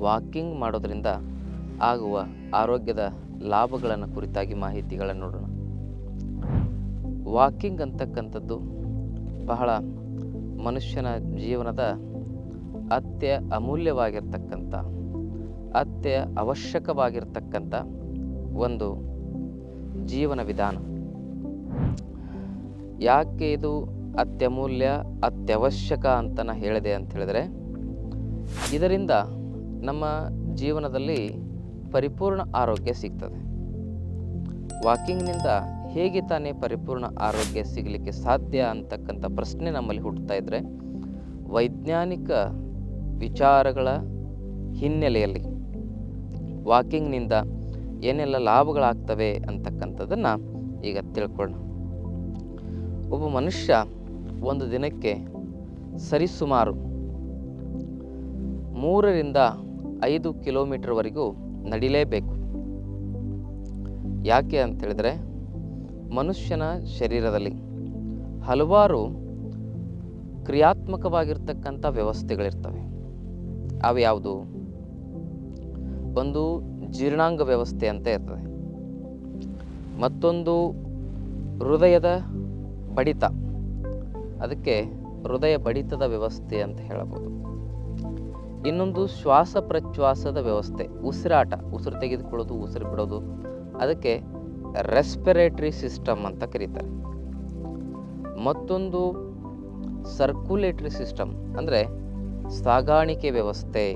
Walking ಮಾಡೋದರಿಂದ ಆಗುವ ಆರೋಗ್ಯದ ಲಾಭಗಳನ್ನು ಕುರಿತಾಗಿ ಮಾಹಿತಿಗಳನ್ನು ನೋಡೋಣ. ವಾಕಿಂಗ್ ಅಂತಕ್ಕಂಥದ್ದು ಬಹಳ ಮನುಷ್ಯನ ಜೀವನದ ಅತ್ಯ ಅಮೂಲ್ಯವಾಗಿರ್ತಕ್ಕಂಥ, ಅತ್ಯ ಅವಶ್ಯಕವಾಗಿರ್ತಕ್ಕಂಥ ಒಂದು ಜೀವನ ವಿಧಾನ. ಯಾಕೆ ಇದು ಅತ್ಯಮೂಲ್ಯ, ಅತ್ಯವಶ್ಯಕ ಅಂತ ಹೇಳಿದೆ ಅಂತ ಹೇಳಿದ್ರೆ, ಇದರಿಂದ ನಮ್ಮ ಜೀವನದಲ್ಲಿ ಪರಿಪೂರ್ಣ ಆರೋಗ್ಯ ಸಿಗ್ತದೆ. ವಾಕಿಂಗ್ನಿಂದ ಹೇಗೆ ತಾನೇ ಪರಿಪೂರ್ಣ ಆರೋಗ್ಯ ಸಿಗಲಿಕ್ಕೆ ಸಾಧ್ಯ ಅಂತಕ್ಕಂಥ ಪ್ರಶ್ನೆ ನಮ್ಮಲ್ಲಿ ಹುಟ್ಟುತ್ತಾ ಇದ್ದರೆ ವೈಜ್ಞಾನಿಕ ವಿಚಾರಗಳ ಹಿನ್ನೆಲೆಯಲ್ಲಿ ವಾಕಿಂಗ್ನಿಂದ ಏನೆಲ್ಲ ಲಾಭಗಳಾಗ್ತವೆ ಅಂತಕ್ಕಂಥದ್ದನ್ನು ಈಗ ತಿಳ್ಕೊಳ್ಳೋಣ. ಒಬ್ಬ ಮನುಷ್ಯ ಒಂದು ದಿನಕ್ಕೆ ಸರಿಸುಮಾರು ಮೂರರಿಂದ ಐದು ಕಿಲೋಮೀಟರ್ವರೆಗೂ ನಡಿಲೇಬೇಕು. ಯಾಕೆ ಅಂತೇಳಿದರೆ ಮನುಷ್ಯನ ಶರೀರದಲ್ಲಿ ಹಲವಾರು ಕ್ರಿಯಾತ್ಮಕವಾಗಿರ್ತಕ್ಕಂಥ ವ್ಯವಸ್ಥೆಗಳಿರ್ತವೆ. ಅವು ಯಾವುದು? ಒಂದು ಜೀರ್ಣಾಂಗ ವ್ಯವಸ್ಥೆ ಅಂತ ಇರ್ತದೆ. ಮತ್ತೊಂದು ಹೃದಯದ ಬಡಿತ. ಅದಕ್ಕೆ ಹೃದಯ ಬಡಿತದ ವ್ಯವಸ್ಥೆ ಅಂತ ಹೇಳಬಹುದು. ಇನ್ನೊಂದು ಶ್ವಾಸ ಪ್ರಶ್ವಾಸದ ವ್ಯವಸ್ಥೆ. ಉಸಿರಾಟ, ಉಸಿರು ತೆಗೆದುಕೊಳ್ಳೋದು, ಉಸಿರು ಬಿಡೋದು. ಅದಕ್ಕೆ ರೆಸ್ಪಿರೇಟರಿ ಸಿಸ್ಟಮ್ ಅಂತ ಕರೀತಾರೆ. ಮತ್ತೊಂದು ಸರ್ಕ್ಯುಲೇಟರಿ ಸಿಸ್ಟಮ್ ಅಂದರೆ ಸಾಗಾಣಿಕೆ ವ್ಯವಸ್ಥೆ,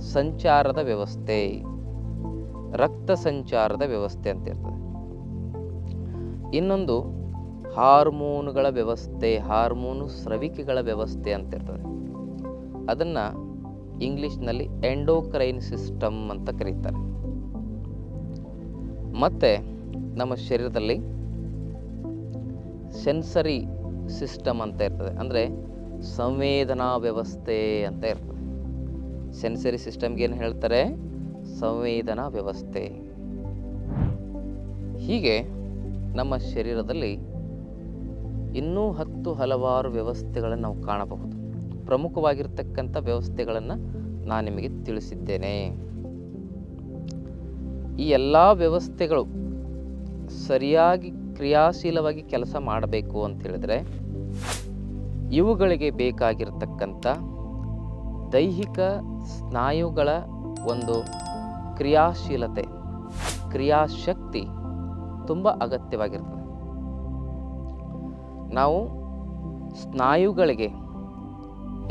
ಸಂಚಾರದ ವ್ಯವಸ್ಥೆ, ರಕ್ತ ಸಂಚಾರದ ವ್ಯವಸ್ಥೆ ಅಂತ ಇರ್ತದೆ. ಇನ್ನೊಂದು ಹಾರ್ಮೋನುಗಳ ವ್ಯವಸ್ಥೆ, ಹಾರ್ಮೋನು ಸ್ರವಿಕೆಗಳ ವ್ಯವಸ್ಥೆ ಅಂತ ಇರ್ತದೆ. ಅದನ್ನು ಇಂಗ್ಲೀಷ್ನಲ್ಲಿ ಎಂಡೋಕ್ರೈನ್ ಸಿಸ್ಟಮ್ ಅಂತ ಕರೀತಾರೆ. ಮತ್ತು ನಮ್ಮ ಶರೀರದಲ್ಲಿ ಸೆನ್ಸರಿ ಸಿಸ್ಟಮ್ ಅಂತ ಇರ್ತದೆ. ಅಂದರೆ ಸಂವೇದನಾ ವ್ಯವಸ್ಥೆ ಅಂತ ಇರ್ತದೆ. ಸೆನ್ಸರಿ ಸಿಸ್ಟಮ್ಗೆ ಏನು ಹೇಳ್ತಾರೆ? ಸಂವೇದನಾ ವ್ಯವಸ್ಥೆ. ಹೀಗೆ ನಮ್ಮ ಶರೀರದಲ್ಲಿ ಇನ್ನೂ ಹತ್ತು ಹಲವಾರು ವ್ಯವಸ್ಥೆಗಳನ್ನು ನಾವು ಕಾಣಬಹುದು. ಪ್ರಮುಖವಾಗಿರ್ತಕ್ಕಂಥ ವ್ಯವಸ್ಥೆಗಳನ್ನು ನಾನು ನಿಮಗೆ ತಿಳಿಸಿದ್ದೇನೆ. ಈ ಎಲ್ಲ ವ್ಯವಸ್ಥೆಗಳು ಸರಿಯಾಗಿ ಕ್ರಿಯಾಶೀಲವಾಗಿ ಕೆಲಸ ಮಾಡಬೇಕು ಅಂತ ಹೇಳಿದ್ರೆ ಇವುಗಳಿಗೆ ಬೇಕಾಗಿರ್ತಕ್ಕಂಥ ದೈಹಿಕ ಸ್ನಾಯುಗಳ ಒಂದು ಕ್ರಿಯಾಶೀಲತೆ, ಕ್ರಿಯಾಶಕ್ತಿ ತುಂಬ ಅಗತ್ಯವಾಗಿರ್ತದೆ. ನಾವು ಸ್ನಾಯುಗಳಿಗೆ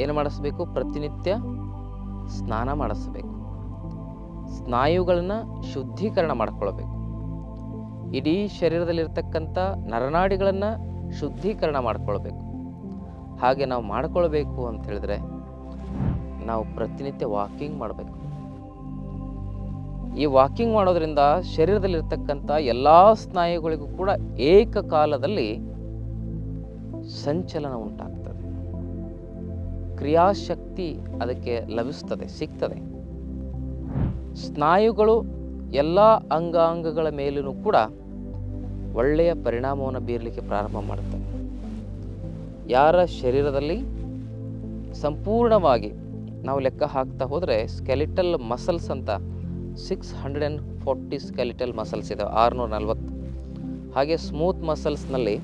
ಏನು ಮಾಡಿಸ್ಬೇಕು? ಪ್ರತಿನಿತ್ಯ ಸ್ನಾನ ಮಾಡಿಸ್ಬೇಕು. ಸ್ನಾಯುಗಳನ್ನು ಶುದ್ಧೀಕರಣ ಮಾಡ್ಕೊಳ್ಬೇಕು. ಇಡೀ ಶರೀರದಲ್ಲಿರ್ತಕ್ಕಂಥ ನರನಾಡಿಗಳನ್ನು ಶುದ್ಧೀಕರಣ ಮಾಡ್ಕೊಳ್ಬೇಕು. ಹಾಗೆ ನಾವು ಮಾಡ್ಕೊಳ್ಬೇಕು ಅಂತ ಹೇಳಿದ್ರೆ ನಾವು ಪ್ರತಿನಿತ್ಯ ವಾಕಿಂಗ್ ಮಾಡಬೇಕು. ಈ ವಾಕಿಂಗ್ ಮಾಡೋದ್ರಿಂದ ಶರೀರದಲ್ಲಿರ್ತಕ್ಕಂಥ ಎಲ್ಲ ಸ್ನಾಯುಗಳಿಗೂ ಕೂಡ ಏಕಕಾಲದಲ್ಲಿ ಸಂಚಲನ ಉಂಟಾಗ್ತದೆ. ಕ್ರಿಯಾಶಕ್ತಿ ಅದಕ್ಕೆ ಲಭಿಸ್ತದೆ, ಸಿಗ್ತದೆ. ಸ್ನಾಯುಗಳು ಎಲ್ಲ ಅಂಗಾಂಗಗಳ ಮೇಲೂ ಕೂಡ ಒಳ್ಳೆಯ ಪರಿಣಾಮವನ್ನು ಬೀರಲಿಕ್ಕೆ ಪ್ರಾರಂಭ ಮಾಡುತ್ತವೆ ಯಾರ ಶರೀರದಲ್ಲಿ ಸಂಪೂರ್ಣವಾಗಿ ನಾವು ಲೆಕ್ಕ ಹಾಕ್ತಾ ಹೋದರೆ ಸ್ಕೆಲಿಟಲ್ ಮಸಲ್ಸ್ ಅಂತ six hundred and forty skeletal muscles ಇದೆ ಆರುನೂರ ನಲ್ವತ್ತು ಹಾಗೆ ಸ್ಮೂತ್ ಮಸಲ್ಸ್ನಲ್ಲಿ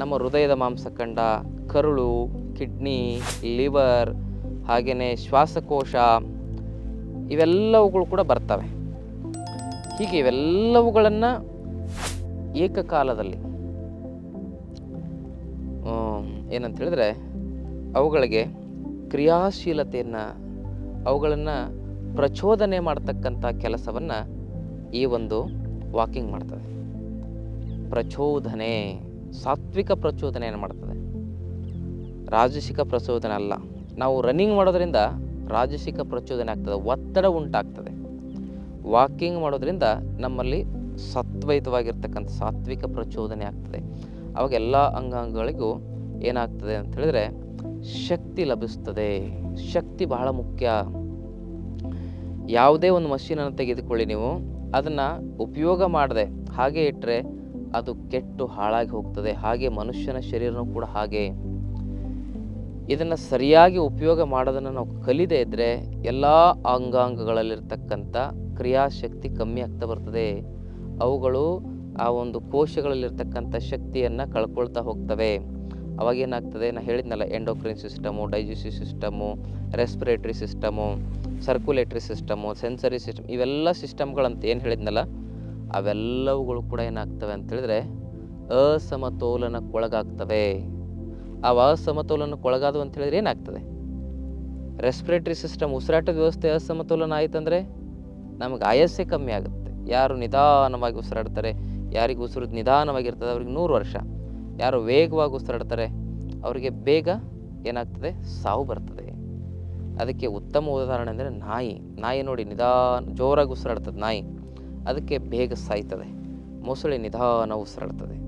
ನಮ್ಮ ಹೃದಯದ ಮಾಂಸಖಂಡ, ಕರುಳು ಕಿಡ್ನಿ ಲಿವರ್ ಹಾಗೆಯೇ ಶ್ವಾಸಕೋಶ, ಇವೆಲ್ಲವುಗಳು ಕೂಡ ಬರ್ತವೆ. ಹೀಗೆ ಇವೆಲ್ಲವುಗಳನ್ನು ಏಕಕಾಲದಲ್ಲಿ ಏನಂತ ಹೇಳಿದ್ರೆ ಅವುಗಳಿಗೆ ಕ್ರಿಯಾಶೀಲತೆಯನ್ನು, ಅವುಗಳನ್ನು ಪ್ರಚೋದನೆ ಮಾಡತಕ್ಕಂಥ ಕೆಲಸವನ್ನು ಈ ಒಂದು ವಾಕಿಂಗ್ ಮಾಡ್ತದೆ. ಪ್ರಚೋದನೆ, ಸಾತ್ವಿಕ ಪ್ರಚೋದನೆಯನ್ನು ಮಾಡ್ತದೆ. ರಾಜಸಿಕ ಪ್ರಚೋದನೆ ಅಲ್ಲ. ನಾವು ರನ್ನಿಂಗ್ ಮಾಡೋದರಿಂದ ರಾಜಸಿಕ ಪ್ರಚೋದನೆ ಆಗ್ತದೆ, ಒತ್ತಡ ಉಂಟಾಗ್ತದೆ. ವಾಕಿಂಗ್ ಮಾಡೋದರಿಂದ ನಮ್ಮಲ್ಲಿ ಸತ್ವಯುತವಾಗಿರ್ತಕ್ಕಂಥ ಸಾತ್ವಿಕ ಪ್ರಚೋದನೆ ಆಗ್ತದೆ. ಅವಾಗ ಎಲ್ಲ ಅಂಗಾಂಗಗಳಿಗೂ ಏನಾಗ್ತದೆ ಅಂತ ಹೇಳಿದ್ರೆ ಶಕ್ತಿ ಲಭಿಸ್ತದೆ. ಶಕ್ತಿ ಬಹಳ ಮುಖ್ಯ. ಯಾವುದೇ ಒಂದು ಮಷೀನನ್ನು ತೆಗೆದುಕೊಳ್ಳಿ ನೀವು, ಅದನ್ನು ಉಪಯೋಗ ಮಾಡದೆ ಹಾಗೆ ಇಟ್ಟರೆ ಅದು ಕೆಟ್ಟು ಹಾಳಾಗಿ ಹೋಗ್ತದೆ. ಹಾಗೆ ಮನುಷ್ಯನ ಶರೀರನೂ ಕೂಡ ಹಾಗೆ. ಇದನ್ನು ಸರಿಯಾಗಿ ಉಪಯೋಗ ಮಾಡೋದನ್ನು ನಾವು ಕಲಿದೇ ಇದ್ದರೆ ಎಲ್ಲ ಅಂಗಾಂಗಗಳಲ್ಲಿರ್ತಕ್ಕಂಥ ಕ್ರಿಯಾಶಕ್ತಿ ಕಮ್ಮಿ ಆಗ್ತಾ ಬರ್ತದೆ. ಅವುಗಳು ಆ ಒಂದು ಕೋಶಗಳಲ್ಲಿರ್ತಕ್ಕಂಥ ಶಕ್ತಿಯನ್ನು ಕಳ್ಕೊಳ್ತಾ ಹೋಗ್ತವೆ. ಅವಾಗ ಏನಾಗ್ತದೆ? ನಾನು ಹೇಳಿದ್ನಲ್ಲ endocrine system digestive system respiratory system circulatory system sensory system ಇವೆಲ್ಲ ಸಿಸ್ಟಮ್ಗಳಂತ ಏನು ಹೇಳಿದ್ನಲ್ಲ, ಅವೆಲ್ಲವುಗಳು ಕೂಡ ಏನಾಗ್ತವೆ ಅಂತ ಹೇಳಿದ್ರೆ ಅಸಮತೋಲನಕ್ಕೊಳಗಾಗ್ತವೆ. ಆ ಅಸಮತೋಲನಕ್ಕೊಳಗಾದವು ಅಂತ ಹೇಳಿದ್ರೆ ಏನಾಗ್ತದೆ? ರೆಸ್ಪಿರೇಟರಿ ಸಿಸ್ಟಮ್ ಉಸಿರಾಟದ ವ್ಯವಸ್ಥೆ ಅಸಮತೋಲನ ಆಯ್ತಂದ್ರೆ ನಮಗೆ ಆಯಸ್ಸೆ ಕಮ್ಮಿ ಆಗುತ್ತೆ. ಯಾರು ನಿಧಾನವಾಗಿ ಉಸಿರಾಡ್ತಾರೆ, ಯಾರಿಗೆ ಉಸಿರು ನಿಧಾನವಾಗಿರ್ತದೆ, ಅವ್ರಿಗೆ ನೂರು ವರ್ಷ. ಯಾರು ವೇಗವಾಗಿ ಉಸಿರಾಡ್ತಾರೆ, ಅವರಿಗೆ ಬೇಗ ಏನಾಗ್ತದೆ? ಸಾವು ಬರ್ತದೆ. ಅದಕ್ಕೆ ಉತ್ತಮ ಉದಾಹರಣೆ ಅಂದರೆ ನಾಯಿ. ನಾಯಿ ನೋಡಿ ನಿಧಾನ, ಜೋರಾಗಿ ಉಸಿರಾಡ್ತದೆ ನಾಯಿ. ಅದಕ್ಕೆ ಬೇಗ ಸಾಯ್ತದೆ. ಮೊಸಳೆ ನಿಧಾನ ಉಸಿರಾಡ್ತದೆ.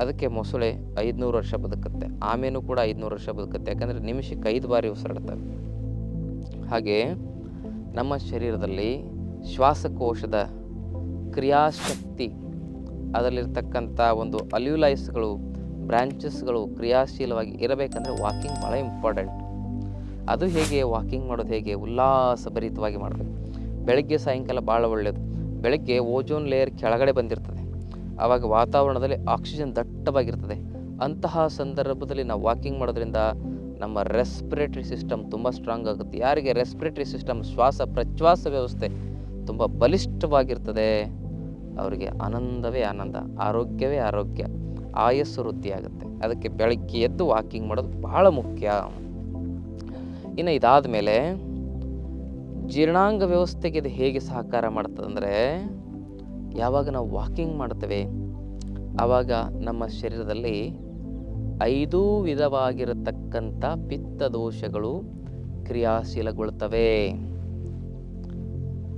ಅದಕ್ಕೆ ಮೊಸಳೆ ಐದುನೂರು ವರ್ಷ ಬದುಕುತ್ತೆ. ಆಮೇನು ಕೂಡ ಐದುನೂರು ವರ್ಷ ಬದುಕುತ್ತೆ. ಯಾಕಂದರೆ ನಿಮಿಷಕ್ಕೆ ಐದು ಬಾರಿ ಉಸಿರಾಡ್ತವೆ ಹಾಗೆ ನಮ್ಮ ಶರೀರದಲ್ಲಿ ಶ್ವಾಸಕೋಶದ ಕ್ರಿಯಾಶಕ್ತಿ, ಅದರಲ್ಲಿರ್ತಕ್ಕಂಥ ಒಂದು ಅಲ್ಯುಲೈಸ್ಗಳು ಬ್ರ್ಯಾಂಚಸ್ಗಳು ಕ್ರಿಯಾಶೀಲವಾಗಿ ಇರಬೇಕಂದ್ರೆ ವಾಕಿಂಗ್ ಭಾಳ ಇಂಪಾರ್ಟೆಂಟ್. ಅದು ಹೇಗೆ, ವಾಕಿಂಗ್ ಮಾಡೋದು ಹೇಗೆ ಉಲ್ಲಾಸಭರಿತವಾಗಿ ಮಾಡಬೇಕು. ಬೆಳಗ್ಗೆ ಸಾಯಂಕಾಲ ಭಾಳ ಒಳ್ಳೆಯದು ಬೆಳಗ್ಗೆ ಓಜೋನ್ ಲೇಯರ್ ಕೆಳಗಡೆ ಬಂದಿರ್ತದೆ. ಆವಾಗ ವಾತಾವರಣದಲ್ಲಿ ಆಕ್ಸಿಜನ್ ದಟ್ಟವಾಗಿರ್ತದೆ. ಅಂತಹ ಸಂದರ್ಭದಲ್ಲಿ ನಾವು ವಾಕಿಂಗ್ ಮಾಡೋದ್ರಿಂದ ನಮ್ಮ ರೆಸ್ಪಿರೇಟರಿ ಸಿಸ್ಟಮ್ ತುಂಬ ಸ್ಟ್ರಾಂಗ್ ಆಗುತ್ತೆ. ಯಾರಿಗೆ ರೆಸ್ಪಿರೇಟರಿ ಸಿಸ್ಟಮ್ ಶ್ವಾಸ ಪ್ರಶ್ವಾಸ ವ್ಯವಸ್ಥೆ ತುಂಬ ಬಲಿಷ್ಠವಾಗಿರ್ತದೆ, ಅವರಿಗೆ ಆನಂದವೇ ಆನಂದ, ಆರೋಗ್ಯವೇ ಆರೋಗ್ಯ, ಆಯಸ್ಸು ವೃದ್ಧಿಯಾಗುತ್ತೆ. ಅದಕ್ಕೆ ಬೆಳಗ್ಗೆ ಎದ್ದು ವಾಕಿಂಗ್ ಮಾಡೋದು ಬಹಳ ಮುಖ್ಯ. ಇನ್ನು ಇದಾದ ಮೇಲೆ ಜೀರ್ಣಾಂಗ ವ್ಯವಸ್ಥೆಗೆ ಇದು ಹೇಗೆ ಸಹಕಾರ ಮಾಡ್ತದಂದರೆ ಯಾವಾಗ ನಾವು ವಾಕಿಂಗ್ ಮಾಡ್ತೇವೆ ಆವಾಗ ನಮ್ಮ ಶರೀರದಲ್ಲಿ ಐದು ವಿಧವಾಗಿರತಕ್ಕಂಥ ಪಿತ್ತ ದೋಷಗಳು ಕ್ರಿಯಾಶೀಲಗೊಳ್ತವೆ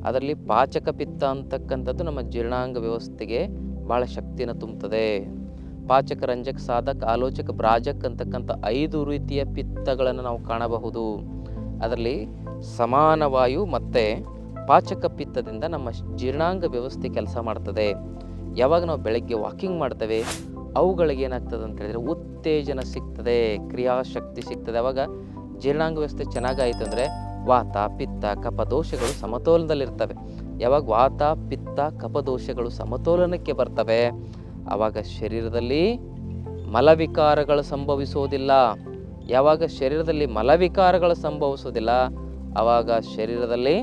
ಅದರಲ್ಲಿ ಪಾಚಕ ಪಿತ್ತ ಅಂತಕ್ಕಂಥದ್ದು ನಮ್ಮ ಜೀರ್ಣಾಂಗ ವ್ಯವಸ್ಥೆಗೆ ಭಾಳ ಶಕ್ತಿಯನ್ನು ತುಂಬುತ್ತದೆ. ಪಾಚಕ, ರಂಜಕ, ಸಾಧಕ, ಆಲೋಚಕ ಬ್ರಾಜಕ್ ಅಂತಕ್ಕಂಥ ಐದು ರೀತಿಯ ಪಿತ್ತಗಳನ್ನು ನಾವು ಕಾಣಬಹುದು. ಅದರಲ್ಲಿ ಸಮಾನ ವಾಯು ಮತ್ತು ಪಾಚಕ ಪಿತ್ತದಿಂದ ನಮ್ಮ ಜೀರ್ಣಾಂಗ ವ್ಯವಸ್ಥೆ ಕೆಲಸ ಮಾಡ್ತದೆ. ಯಾವಾಗ ನಾವು ಬೆಳಗ್ಗೆ ವಾಕಿಂಗ್ ಮಾಡ್ತೇವೆ, ಅವುಗಳಿಗೆ ಏನಾಗ್ತದೆ ಅಂತ ಹೇಳಿದರೆ ಉತ್ತೇಜನ ಸಿಗ್ತದೆ, ಕ್ರಿಯಾಶಕ್ತಿ ಸಿಗ್ತದೆ. ಅವಾಗ ಜೀರ್ಣಾಂಗ ವ್ಯವಸ್ಥೆ ಚೆನ್ನಾಗಾಯಿತು ಅಂದರೆ ವಾತ, ಪಿತ್ತ, ಕಪದೋಷಗಳು ಸಮತೋಲನದಲ್ಲಿರ್ತವೆ. ಯಾವಾಗ ವಾತ, ಪಿತ್ತ, ಕಪದೋಷಗಳು ಸಮತೋಲನಕ್ಕೆ ಬರ್ತವೆ ಆವಾಗ ಶರೀರದಲ್ಲಿ ಮಲವಿಕಾರಗಳು ಸಂಭವಿಸೋದಿಲ್ಲ ಯಾವಾಗ ಶರೀರದಲ್ಲಿ ಮಲವಿಕಾರಗಳು ಸಂಭವಿಸೋದಿಲ್ಲ ಆವಾಗ ಶರೀರದಲ್ಲಿ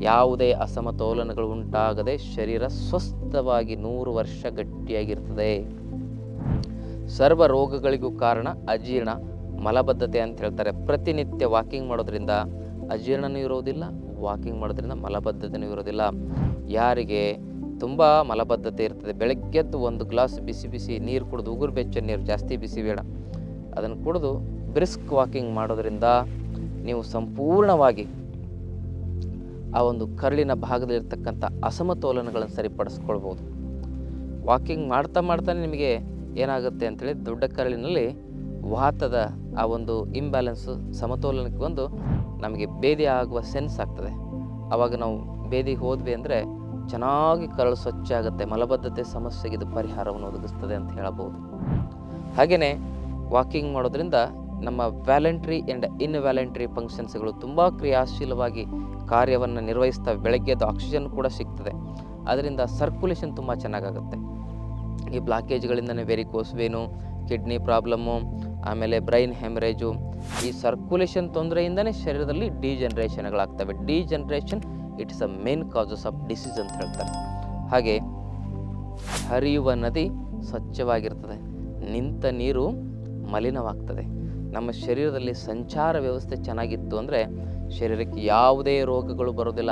ಯಾವುದೇ ಅಸಮತೋಲನಗಳು ಉಂಟಾಗದೆ ಶರೀರ ಸ್ವಸ್ಥವಾಗಿ ನೂರು ವರ್ಷ ಗಟ್ಟಿಯಾಗಿರ್ತದೆ ಸರ್ವ ರೋಗಗಳಿಗೂ ಕಾರಣ ಅಜೀರ್ಣ, ಮಲಬದ್ಧತೆ ಅಂತ ಹೇಳ್ತಾರೆ. ಪ್ರತಿನಿತ್ಯ ವಾಕಿಂಗ್ ಮಾಡೋದ್ರಿಂದ ಅಜೀರ್ಣನೂ ಇರೋದಿಲ್ಲ ವಾಕಿಂಗ್ ಮಾಡೋದ್ರಿಂದ ಮಲಬದ್ಧತೆಯೂ ಇರೋದಿಲ್ಲ. ಯಾರಿಗೆ ತುಂಬ ಮಲಬದ್ಧತೆ ಇರ್ತದೆ. ಬೆಳಗ್ಗೆದ್ದು ಒಂದು ಗ್ಲಾಸ್ ಬಿಸಿ ಬಿಸಿ ನೀರು ಕುಡಿದು ಉಗುರು ಬೆಚ್ಚ ನೀರು ಜಾಸ್ತಿ ಬಿಸಿ ಬೇಡ. ಅದನ್ನು ಕುಡಿದು ಬ್ರಿಸ್ಕ್ ವಾಕಿಂಗ್ ಮಾಡೋದ್ರಿಂದ ನೀವು ಸಂಪೂರ್ಣವಾಗಿ ಆ ಒಂದು ಕರಳಿನ ಭಾಗದಲ್ಲಿರ್ತಕ್ಕಂಥ ಅಸಮತೋಲನಗಳನ್ನು ಸರಿಪಡಿಸ್ಕೊಳ್ಬೋದು. ವಾಕಿಂಗ್ ಮಾಡ್ತಾ ಮಾಡ್ತಾನೆ ನಿಮಗೆ ಏನಾಗುತ್ತೆ ಅಂತೇಳಿ ದೊಡ್ಡ ಕರಳಿನಲ್ಲಿ ವಾತದ ಆ ಒಂದು ಇಂಬ್ಯಾಲೆನ್ಸು ಸಮತೋಲನಕ್ಕೆ ಬಂದು ನಮಗೆ ಭೇದಿ ಆಗುವ ಸೆನ್ಸ್ ಆಗ್ತದೆ. ಆವಾಗ ನಾವು ಬೇದಿಗೆ ಹೋದ್ವಿ ಅಂದರೆ ಚೆನ್ನಾಗಿ ಕರಳು ಸ್ವಚ್ಛ ಆಗುತ್ತೆ, ಮಲಬದ್ಧತೆ ಸಮಸ್ಯೆಗೆ ಇದು ಪರಿಹಾರವನ್ನು ಒದಗಿಸ್ತದೆ ಅಂತ ಹೇಳಬಹುದು. ಹಾಗೆಯೇ ವಾಕಿಂಗ್ ಮಾಡೋದ್ರಿಂದ ನಮ್ಮ ವ್ಯಾಲೆಂಟ್ರಿ ಆ್ಯಂಡ್ ಇನ್ವ್ಯಾಲೆಂಟ್ರಿ ಫಂಕ್ಷನ್ಸ್ಗಳು ತುಂಬ ಕ್ರಿಯಾಶೀಲವಾಗಿ ಕಾರ್ಯವನ್ನು ನಿರ್ವಹಿಸ್ತವೆ ಬೆಳಗ್ಗೆದ್ದು ಆಕ್ಸಿಜನ್ ಕೂಡ ಸಿಗ್ತದೆ. ಅದರಿಂದ ಸರ್ಕ್ಯುಲೇಷನ್ ತುಂಬ ಚೆನ್ನಾಗಾಗುತ್ತೆ. ಈ ಬ್ಲಾಕೇಜ್ಗಳಿಂದನೇ ವೆರಿಕೋಸ್ ವೇನು ಕಿಡ್ನಿ ಪ್ರಾಬ್ಲಮ್ಮು ಆಮೇಲೆ ಬ್ರೈನ್ ಹೆಮರೇಜು ಈ ಸರ್ಕ್ಯುಲೇಷನ್ ತೊಂದರೆಯಿಂದನೇ ಶರೀರದಲ್ಲಿ ಡಿಜನ್ರೇಷನ್ಗಳಾಗ್ತವೆ degeneration it's a main causes of disease ಅಂತ ಹೇಳ್ತಾರೆ. ಹಾಗೆ ಹರಿಯುವ ನದಿ ಸ್ವಚ್ಛವಾಗಿರ್ತದೆ. ನಿಂತ ನೀರು ಮಲಿನವಾಗ್ತದೆ. ನಮ್ಮ ಶರೀರದಲ್ಲಿ ಸಂಚಾರ ವ್ಯವಸ್ಥೆ ಚೆನ್ನಾಗಿತ್ತು ಅಂದರೆ ಶರೀರಕ್ಕೆ ಯಾವುದೇ ರೋಗಗಳು ಬರೋದಿಲ್ಲ.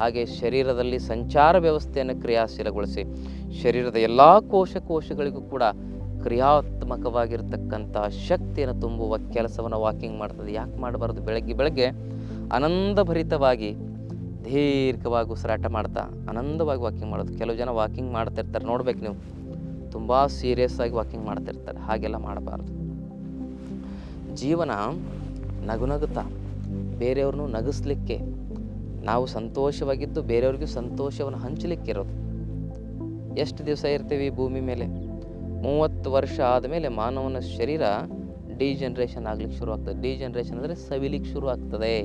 ಹಾಗೆ ಶರೀರದಲ್ಲಿ ಸಂಚಾರ ವ್ಯವಸ್ಥೆಯನ್ನು ಕ್ರಿಯಾಶೀಲಗೊಳಿಸಿ. ಶರೀರದ ಎಲ್ಲ ಕೋಶ ಕೋಶಗಳಿಗೂ ಕೂಡ ಕ್ರಿಯಾತ್ಮಕವಾಗಿರ್ತಕ್ಕಂಥ ಶಕ್ತಿಯನ್ನು ತುಂಬುವ ಕೆಲಸವನ್ನು ವಾಕಿಂಗ್ ಮಾಡ್ತದೆ. ಯಾಕೆ ಮಾಡಬಾರ್ದು? ಬೆಳಗ್ಗೆ ಬೆಳಗ್ಗೆ ಆನಂದಭರಿತವಾಗಿ ದೀರ್ಘವಾಗಿ ಉಸಿರಾಟ ಮಾಡ್ತಾ, ಆನಂದವಾಗಿ ವಾಕಿಂಗ್ ಮಾಡೋದು. ಕೆಲವು ಜನ ವಾಕಿಂಗ್ ಮಾಡ್ತಿರ್ತಾರೆ. ನೋಡ್ಬೇಕು ನೀವು. ತುಂಬ ಸೀರಿಯಸ್ ಆಗಿ ವಾಕಿಂಗ್ ಮಾಡ್ತಿರ್ತಾರೆ. ಹಾಗೆಲ್ಲ ಮಾಡಬಾರ್ದು. ಜೀವನ ನಗುನಗುತ್ತಾ ಬೇರೆಯವ್ರನ್ನೂ ನಗಿಸ್ಲಿಕ್ಕೆ ನಾವು ಸಂತೋಷವಾಗಿದ್ದು ಬೇರೆಯವ್ರಿಗೂ ಸಂತೋಷವನ್ನು ಹಂಚಲಿಕ್ಕಿರೋದು ಎಷ್ಟು ದಿವಸ ಇರ್ತೀವಿ ಭೂಮಿ ಮೇಲೆ? ಮೂವತ್ತು ವರ್ಷ ಆದಮೇಲೆ ಮಾನವನ ಶರೀರ ಡಿಜನ್ರೇಷನ್ ಆಗ್ಲಿಕ್ಕೆ ಶುರು ಆಗ್ತದೆ. ಡಿಜನ್ರೇಷನ್ ಅಂದರೆ ಸವಿಲಿಕ್ಕೆ ಶುರು ಆಗ್ತದೆ.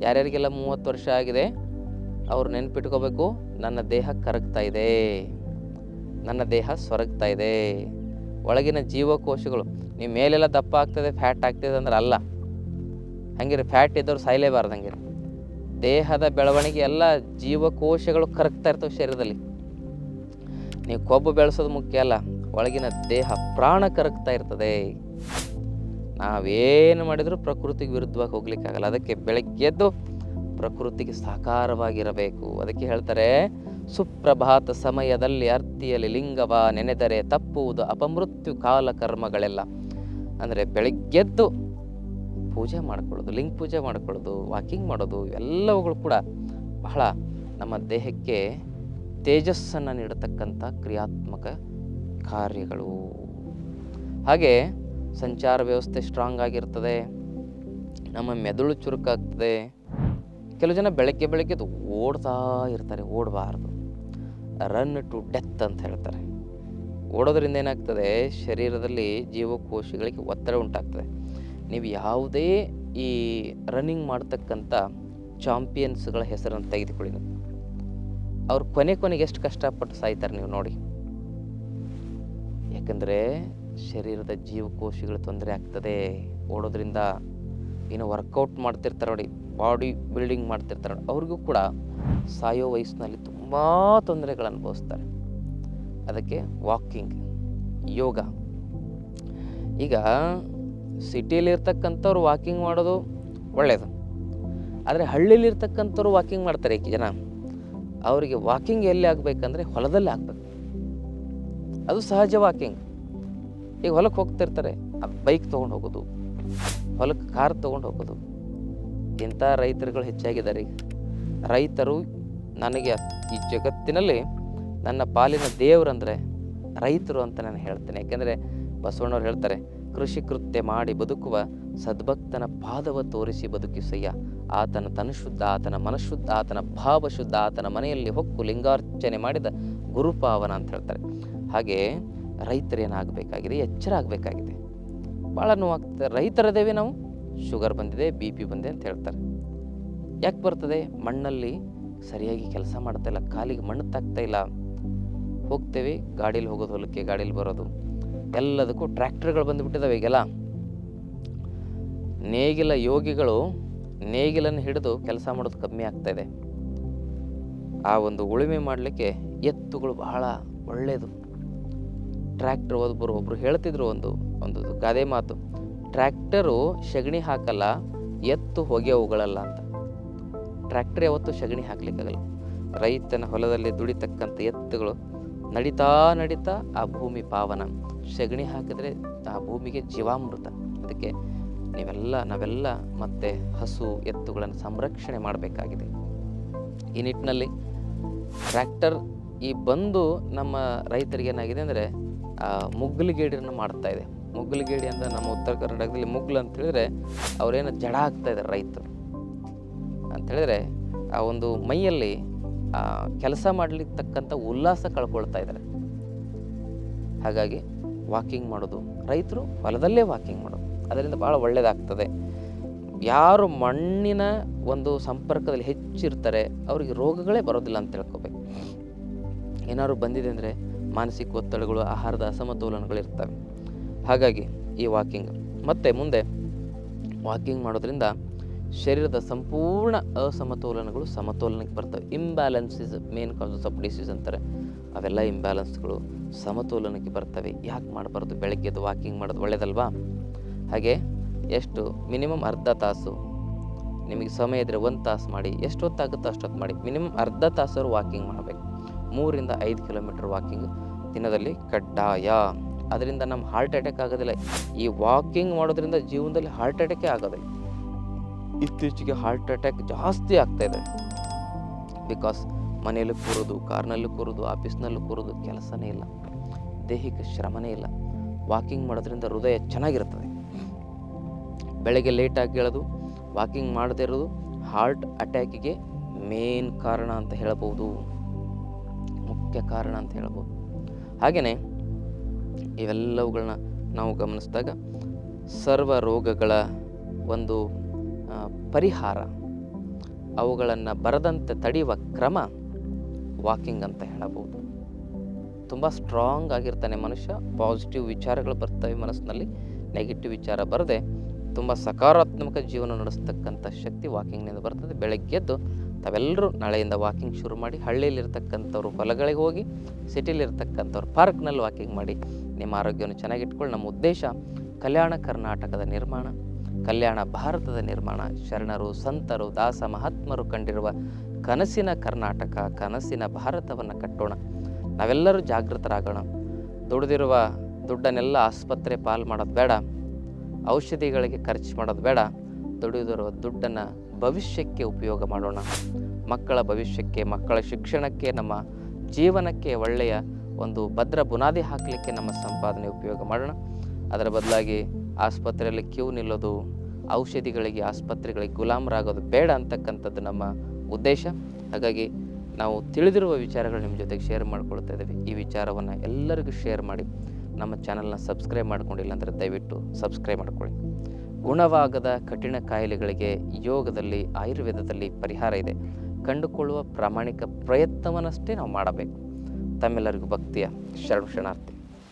ಯಾರ್ಯಾರಿಗೆಲ್ಲ ಮೂವತ್ತು ವರ್ಷ ಆಗಿದೆ, ಅವ್ರು ನೆನ್ಪಿಟ್ಕೋಬೇಕು, ನನ್ನ ದೇಹ ಕರಗ್ತಾ ಇದೆ. ನನ್ನ ದೇಹ ಸೊರಗ್ತಾ ಇದೆ. ಒಳಗಿನ ಜೀವಕೋಶಗಳು ನೀವು ಮೇಲೆಲ್ಲ ದಪ್ಪ ಆಗ್ತದೆ ಫ್ಯಾಟ್ ಆಗ್ತದೆ ಅಂದ್ರೆ ಅಲ್ಲ. ಹಂಗಿರಿ ಫ್ಯಾಟ್ ಇದ್ದವ್ರು ಸಾಯ್ಲೇಬಾರ್ದು ಹಂಗಿರಿ ದೇಹದ ಬೆಳವಣಿಗೆ ಎಲ್ಲ ಜೀವಕೋಶಗಳು ಕರಗ್ತಾ ಇರ್ತವೆ ಶರೀರದಲ್ಲಿ. ನೀವು ಕೊಬ್ಬು ಬೆಳೆಸೋದು ಮುಖ್ಯ ಅಲ್ಲ, ಒಳಗಿನ ದೇಹ ಪ್ರಾಣ ಕರಗ್ತಾ ಇರ್ತದೆ. ನಾವೇನು ಮಾಡಿದರೂ ಪ್ರಕೃತಿಗೆ ವಿರುದ್ಧವಾಗಿ ಹೋಗ್ಲಿಕ್ಕಾಗಲ್ಲ, ಅದಕ್ಕೆ ಬೆಳಗ್ಗೆದ್ದು ಪ್ರಕೃತಿಗೆ ಸಾಕಾರವಾಗಿರಬೇಕು. ಅದಕ್ಕೆ ಹೇಳ್ತಾರೆ ಸುಪ್ರಭಾತ ಸಮಯದಲ್ಲಿ ಅರ್ತಿಯಲ್ಲಿ ಲಿಂಗವ ನೆನೆದರೆ ತಪ್ಪುವುದು ಅಪಮೃತ್ಯು ಕಾಲ ಕರ್ಮಗಳೆಲ್ಲ. ಅಂದರೆ ಬೆಳಗ್ಗೆದ್ದು ಪೂಜೆ ಮಾಡ್ಕೊಳ್ಳೋದು, ಲಿಂಗ ಪೂಜೆ ಮಾಡ್ಕೊಳ್ಳೋದು, ವಾಕಿಂಗ್ ಮಾಡೋದು ಎಲ್ಲವುಗಳು ಕೂಡ ಬಹಳ ನಮ್ಮ ದೇಹಕ್ಕೆ ತೇಜಸ್ಸನ್ನು ನೀಡತಕ್ಕಂಥ ಕ್ರಿಯಾತ್ಮಕ ಕಾರ್ಯಗಳು. ಹಾಗೆ ಸಂಚಾರ ವ್ಯವಸ್ಥೆ ಸ್ಟ್ರಾಂಗ್ ಆಗಿರ್ತದೆ, ನಮ್ಮ ಮೆದುಳು ಚುರುಕಾಗ್ತದೆ. ಕೆಲವು ಜನ ಬೆಳಗ್ಗೆ ಬೆಳಗ್ಗೆ ಎದ್ದು ಓಡ್ತಾ ಇರ್ತಾರೆ, ಓಡಬಾರ್ದು. ರನ್ ಟು ಡೆತ್ ಅಂತ ಹೇಳ್ತಾರೆ. ಓಡೋದ್ರಿಂದ ಏನಾಗ್ತದೆ? ಶರೀರದಲ್ಲಿ ಜೀವಕೋಶಗಳಿಗೆ ಒತ್ತಡ ಉಂಟಾಗ್ತದೆ. ನೀವು ಯಾವುದೇ ಈ ರನ್ನಿಂಗ್ ಮಾಡ್ತಕ್ಕಂಥ ಚಾಂಪಿಯನ್ಸ್ಗಳ ಹೆಸರನ್ನು ತೆಗೆದುಕೊಳ್ಳಿ ಅವ್ರು ಕೊನೆ ಕೊನೆಗೆ ಎಷ್ಟು ಕಷ್ಟಪಟ್ಟು ಸಾಯ್ತಾರೆ ನೀವು ನೋಡಿ. ಯಾಕಂದರೆ ಶರೀರದ ಜೀವಕೋಶಗಳು ತೊಂದರೆ ಆಗ್ತದೆ. ಓಡೋದ್ರಿಂದ ಏನು ವರ್ಕೌಟ್ ಮಾಡ್ತಿರ್ತಾರೆ ನೋಡಿ ಬಾಡಿ ಬಿಲ್ಡಿಂಗ್ ಮಾಡ್ತಿರ್ತಾರೆ ಅವ್ರಿಗೂ ಕೂಡ ಸಾಯೋ ವಯಸ್ಸಿನಲ್ಲಿ ತುಂಬ ತೊಂದರೆಗಳನ್ನು ಅನುಭವಿಸ್ತಾರೆ ಅದಕ್ಕೆ ವಾಕಿಂಗ್, ಯೋಗ. ಈಗ ಸಿಟಿಯಲ್ಲಿರ್ತಕ್ಕಂಥವ್ರು ವಾಕಿಂಗ್ ಮಾಡೋದು ಒಳ್ಳೆಯದು ಆದರೆ ಹಳ್ಳಿಯಲ್ಲಿರ್ತಕ್ಕಂಥವ್ರು ವಾಕಿಂಗ್ ಮಾಡ್ತಾರೆ ಏಕೆ ಜನ? ಅವರಿಗೆ ವಾಕಿಂಗ್ ಎಲ್ಲಿ ಆಗಬೇಕಂದ್ರೆ ಹೊಲದಲ್ಲಿ ಆಗಬೇಕು. ಅದು ಸಹಜ ವಾಕಿಂಗ್. ಈಗ ಹೊಲಕ್ಕೆ ಹೋಗ್ತಿರ್ತಾರೆ ಬೈಕ್ ತೊಗೊಂಡು ಹೋಗೋದು ಹೊಲಕ್ಕೆ ಕಾರ್ ತೊಗೊಂಡು ಹೋಗೋದು. ಇಂಥ ರೈತರುಗಳು ಹೆಚ್ಚಾಗಿದ್ದಾರೆ. ಈಗ ರೈತರು ನನಗೆ ಈ ಜಗತ್ತಿನಲ್ಲಿ ನನ್ನ ಪಾಲಿನ ದೇವರಂದರೆ ರೈತರು ಅಂತ ನಾನು ಹೇಳ್ತೇನೆ. ಯಾಕೆಂದರೆ ಬಸವಣ್ಣವ್ರು ಹೇಳ್ತಾರೆ, ಕೃಷಿ ಕೃತ್ಯ ಮಾಡಿ ಬದುಕುವ ಸದ್ಭಕ್ತನ ಪಾದವ ತೋರಿಸಿ ಬದುಕಿಸಯ್ಯ. ಆತನ ತನುಶುದ್ಧ, ಆತನ ಮನಶುದ್ಧ, ಆತನ ಭಾವ ಶುದ್ಧ ಆತನ ಮನೆಯಲ್ಲಿ ಹೊಕ್ಕು ಲಿಂಗಾರ್ಚನೆ ಮಾಡಿದ ಗುರುಪಾವನ ಅಂತ ಹೇಳ್ತಾರೆ. ಹಾಗೆ ರೈತರೇನಾಗಬೇಕಾಗಿದೆ ಎಚ್ಚರ ಆಗಬೇಕಾಗಿದೆ. ಭಾಳ ನೋವಾಗ್ತದೆ. ರೈತರದೇವೆ ನಾವು, ಶುಗರ್ ಬಂದಿದೆ, ಬಿ ಪಿ ಬಂದಿದೆ ಅಂತ ಹೇಳ್ತಾರೆ. ಯಾಕೆ ಬರ್ತದೆ? ಮಣ್ಣಲ್ಲಿ ಸರಿಯಾಗಿ ಕೆಲಸ ಮಾಡ್ತಾ ಇಲ್ಲ, ಕಾಲಿಗೆ ಮಣ್ಣು ತಾಗ್ತಾ ಇಲ್ಲ. ಹೋಗ್ತೇವೆ, ಗಾಡೀಲಿ ಹೋಗೋದು ಹೊಲಕ್ಕೆ, ಗಾಡೀಲಿ ಬರೋದು. ಎಲ್ಲದಕ್ಕೂ ಟ್ರ್ಯಾಕ್ಟರ್ಗಳು ಬಂದುಬಿಟ್ಟಿದ್ದಾವೆ ಈಗೆಲ್ಲ. ನೇಗಿಲ ಯೋಗಿಗಳು ನೇಗಿಲನ್ನು ಹಿಡಿದು ಕೆಲಸ ಮಾಡೋದು ಕಮ್ಮಿ ಆಗ್ತಾ ಇದೆ. ಆ ಒಂದು ಉಳುಮೆ ಮಾಡಲಿಕ್ಕೆ ಎತ್ತುಗಳು ಬಹಳ ಒಳ್ಳೆಯದು ಟ್ರ್ಯಾಕ್ಟರ್ ಒಬ್ಬರು ಒಬ್ಬರು ಹೇಳ್ತಿದ್ರು ಒಂದು ಒಂದು ಗಾದೆ ಮಾತು. ಟ್ರ್ಯಾಕ್ಟರು ಸಗಣಿ ಹಾಕಲ್ಲ, ಎತ್ತು ಹೊಗೆ ಉಗಳಲ್ಲ ಅಂತ. ಟ್ರ್ಯಾಕ್ಟರ್ ಯಾವತ್ತೂ ಸಗಣಿ ಹಾಕ್ಲಿಕ್ಕಾಗಲ್ಲ. ರೈತನ ಹೊಲದಲ್ಲಿ ದುಡಿತಕ್ಕಂಥ ಎತ್ತುಗಳು ನಡಿತಾ ನಡಿತಾ ಆ ಭೂಮಿ ಪಾವನ. ಸಗಣಿ ಹಾಕಿದ್ರೆ ಆ ಭೂಮಿಗೆ ಜೀವಾಮೃತ. ಅದಕ್ಕೆ ನೀವೆಲ್ಲ, ನಾವೆಲ್ಲ ಮತ್ತೆ ಹಸು ಎತ್ತುಗಳನ್ನು ಸಂರಕ್ಷಣೆ ಮಾಡಬೇಕಾಗಿದೆ. ಈ ನಿಟ್ಟಿನಲ್ಲಿ ಟ್ರ್ಯಾಕ್ಟರ್ ಈ ಬಂದು ನಮ್ಮ ರೈತರಿಗೆ ಏನಾಗಿದೆ ಅಂದರೆ ಮುಗ್ಗಲಗೇಡಿಯನ್ನು ಮಾಡ್ತಾ ಇದೆ. ಮುಗ್ಗಲಗೇಡಿ ಅಂದರೆ ನಮ್ಮ ಉತ್ತರ ಕರ್ನಾಟಕದಲ್ಲಿ ಮುಗ್ಲು ಅಂತ ಹೇಳಿದ್ರೆ ಅವರೇನು ಜಡ ಆಗ್ತಾ ಇದ್ದಾರೆ ರೈತರು. ಅಂತ ಹೇಳಿದ್ರೆ ಆ ಒಂದು ಮೈಯಲ್ಲಿ ಕೆಲಸ ಮಾಡಲಿಕ್ಕಂಥ ಉಲ್ಲಾಸ ಕಳ್ಕೊಳ್ತಾ ಇದ್ದಾರೆ. ಹಾಗಾಗಿ ವಾಕಿಂಗ್ ಮಾಡೋದು, ರೈತರು ಹೊಲದಲ್ಲೇ ವಾಕಿಂಗ್ ಮಾಡೋದು, ಅದರಿಂದ ಭಾಳ ಒಳ್ಳೆಯದಾಗ್ತದೆ ಯಾರು ಮಣ್ಣಿನ ಒಂದು ಸಂಪರ್ಕದಲ್ಲಿ ಹೆಚ್ಚಿರ್ತಾರೆ, ಅವರಿಗೆ ರೋಗಗಳೇ ಬರೋದಿಲ್ಲ ಅಂತ ತಿಳ್ಕೊಬೇಕು. ಏನಾದ್ರು ಬಂದಿದೆ ಅಂದರೆ, ಮಾನಸಿಕ ಒತ್ತಡಗಳು, ಆಹಾರದ ಅಸಮತೋಲನಗಳು ಇರ್ತವೆ ಹಾಗಾಗಿ, ಈ ವಾಕಿಂಗ್ ಮತ್ತು ಮುಂದೆ ವಾಕಿಂಗ್ ಮಾಡೋದ್ರಿಂದ ಶರೀರದ ಸಂಪೂರ್ಣ ಅಸಮತೋಲನಗಳು ಸಮತೋಲನಕ್ಕೆ ಬರ್ತವೆ. Imbalance is main causes of disease ಅಂತಾರೆ. ಅವೆಲ್ಲ ಇಂಬ್ಯಾಲೆನ್ಸ್ಗಳು ಸಮತೋಲನಕ್ಕೆ ಬರ್ತವೆ. ಯಾಕೆ ಮಾಡಬಾರ್ದು? ಬೆಳಗ್ಗೆದ್ದು ವಾಕಿಂಗ್ ಮಾಡೋದು ಒಳ್ಳೆಯದಲ್ವಾ ಹಾಗೆ ಎಷ್ಟು? ಮಿನಿಮಮ್ ಅರ್ಧ ತಾಸು. ನಿಮಗೆ ಸಮಯ ಇದ್ದರೆ ಒಂದು ತಾಸು ಮಾಡಿ. ಎಷ್ಟು ಹೊತ್ತಾಗುತ್ತೋ ಅಷ್ಟೊತ್ತು ಮಾಡಿ. ಮಿನಿಮಮ್ ಅರ್ಧ ತಾಸರು ವಾಕಿಂಗ್ ಮಾಡಬೇಕು. ಮೂರಿಂದ ಐದು ಕಿಲೋಮೀಟರ್ ವಾಕಿಂಗ್ ದಿನದಲ್ಲಿ ಕಡ್ಡಾಯ. ಅದರಿಂದ ನಮ್ಮ ಹಾರ್ಟ್ ಅಟ್ಯಾಕ್ ಆಗೋದಿಲ್ಲ. ಈ ವಾಕಿಂಗ್ ಮಾಡೋದ್ರಿಂದ ಜೀವನದಲ್ಲಿ ಹಾರ್ಟ್ ಅಟ್ಯಾಕೇ ಆಗೋದಿಲ್ಲ ಇತ್ತೀಚೆಗೆ ಹಾರ್ಟ್ ಅಟ್ಯಾಕ್ ಜಾಸ್ತಿ ಆಗ್ತಾ ಇದೆ. ಬಿಕಾಸ್ ಮನೆಯಲ್ಲಿ ಕೂರೋದು, ಕಾರ್ನಲ್ಲಿ ಕೂರೋದು ಆಫೀಸ್ನಲ್ಲೂ ಕೂರೋದು ಕೆಲಸನೇ ಇಲ್ಲ. ದೇಹಿಕ ಶ್ರಮನೇ ಇಲ್ಲ. ವಾಕಿಂಗ್ ಮಾಡೋದ್ರಿಂದ ಹೃದಯ ಚೆನ್ನಾಗಿರ್ತದೆ. ಬೆಳಗ್ಗೆ ಲೇಟಾಗಿ ಹೇಳೋದು ವಾಕಿಂಗ್ ಮಾಡದೇ ಇರೋದು ಹಾರ್ಟ್ ಅಟ್ಯಾಕಿಗೆ ಮೇನ್ ಕಾರಣ ಅಂತ ಹೇಳ್ಬೋದು ಮುಖ್ಯ ಕಾರಣ ಅಂತ ಹೇಳ್ಬೋದು ಹಾಗೆಯೇ ಇವೆಲ್ಲವುಗಳನ್ನ ನಾವು ಗಮನಿಸಿದಾಗ ಸರ್ವ ರೋಗಗಳ ಒಂದು ಪರಿಹಾರ, ಅವುಗಳನ್ನು ಬರದಂತೆ ತಡೆಯುವ ಕ್ರಮ ವಾಕಿಂಗ್ ಅಂತ ಹೇಳಬಹುದು. ತುಂಬ ಸ್ಟ್ರಾಂಗ್ ಆಗಿರ್ತಾನೆ ಮನುಷ್ಯ ಪಾಸಿಟಿವ್ ವಿಚಾರಗಳು ಬರ್ತವೆ ಮನಸ್ಸಿನಲ್ಲಿ ನೆಗೆಟಿವ್ ವಿಚಾರ ಬರದೆ ತುಂಬ ಸಕಾರಾತ್ಮಕ ಜೀವನ ನಡೆಸ್ತಕ್ಕಂಥ ಶಕ್ತಿ ವಾಕಿಂಗ್ನಿಂದ ಬರ್ತದೆ. ಬೆಳಗ್ಗೆ ಎದ್ದು ತಾವೆಲ್ಲರೂ ನಾಳೆಯಿಂದ ವಾಕಿಂಗ್ ಶುರು ಮಾಡಿ, ಹಳ್ಳಿಯಲ್ಲಿರ್ತಕ್ಕಂಥವ್ರು ಹೊಲಗಳಿಗೆ ಹೋಗಿ ಸಿಟಿಲಿರ್ತಕ್ಕಂಥವ್ರು ಪಾರ್ಕ್ನಲ್ಲಿ ವಾಕಿಂಗ್ ಮಾಡಿ, ನಿಮ್ಮ ಆರೋಗ್ಯವನ್ನು ಚೆನ್ನಾಗಿಟ್ಕೊಳ್ಳಿ. ನಮ್ಮ ಉದ್ದೇಶ, ಕಲ್ಯಾಣ ಕರ್ನಾಟಕದ ನಿರ್ಮಾಣ. ಕಲ್ಯಾಣ ಭಾರತದ ನಿರ್ಮಾಣ, ಶರಣರು, ಸಂತರು, ದಾಸ, ಮಹಾತ್ಮರು ಕಂಡಿರುವ ಕನಸಿನ ಕರ್ನಾಟಕ, ಕನಸಿನ ಭಾರತವನ್ನು ಕಟ್ಟೋಣ. ನಾವೆಲ್ಲರೂ ಜಾಗೃತರಾಗೋಣ. ದುಡಿದಿರುವ ದುಡ್ಡನ್ನೆಲ್ಲ ಆಸ್ಪತ್ರೆ ಪಾಲು ಮಾಡೋದು ಬೇಡ. ಔಷಧಿಗಳಿಗೆ ಖರ್ಚು ಮಾಡೋದು ಬೇಡ. ದುಡಿದಿರುವ ದುಡ್ಡನ್ನು ಭವಿಷ್ಯಕ್ಕೆ ಉಪಯೋಗ ಮಾಡೋಣ. ಮಕ್ಕಳ ಭವಿಷ್ಯಕ್ಕೆ, ಮಕ್ಕಳ ಶಿಕ್ಷಣಕ್ಕೆ, ನಮ್ಮ ಜೀವನಕ್ಕೆ ಒಳ್ಳೆಯ ಒಂದು ಭದ್ರ ಬುನಾದಿ ಹಾಕಲಿಕ್ಕೆ ನಮ್ಮ ಸಂಪಾದನೆ ಉಪಯೋಗ ಮಾಡೋಣ. ಅದರ ಬದಲಾಗಿ ಆಸ್ಪತ್ರೆಯಲ್ಲಿ ಕ್ಯೂ ನಿಲ್ಲೋದು, ಔಷಧಿಗಳಿಗೆ, ಆಸ್ಪತ್ರೆಗಳಿಗೆ ಗುಲಾಮರಾಗೋದು ಬೇಡ ಅಂತಕ್ಕಂಥದ್ದು ನಮ್ಮ ಉದ್ದೇಶ. ಹಾಗಾಗಿ ನಾವು ತಿಳಿದಿರುವ ವಿಚಾರಗಳು ನಿಮ್ಮ ಜೊತೆಗೆ ಶೇರ್ ಮಾಡ್ಕೊಳ್ತಾ ಇದ್ದೀವಿ. ಈ ವಿಚಾರವನ್ನು ಎಲ್ಲರಿಗೂ ಶೇರ್ ಮಾಡಿ, ನಮ್ಮ ಚಾನಲ್ನ ಸಬ್ಸ್ಕ್ರೈಬ್ ಮಾಡ್ಕೊಂಡಿಲ್ಲ ಅಂದರೆ ದಯವಿಟ್ಟು ಸಬ್ಸ್ಕ್ರೈಬ್ ಮಾಡ್ಕೊಳ್ಳಿ. ಗುಣವಾಗದ ಕಠಿಣ ಕಾಯಿಲೆಗಳಿಗೆ ಯೋಗದಲ್ಲಿ, ಆಯುರ್ವೇದದಲ್ಲಿ ಪರಿಹಾರ ಇದೆ. ಕಂಡುಕೊಳ್ಳುವ ಪ್ರಾಮಾಣಿಕ ಪ್ರಯತ್ನವನ್ನಷ್ಟೇ ನಾವು ಮಾಡಬೇಕು. ತಮ್ಮೆಲ್ಲರಿಗೂ ಭಕ್ತಿಯ ಶರಣ ಶರಣಾರ್ಥಿ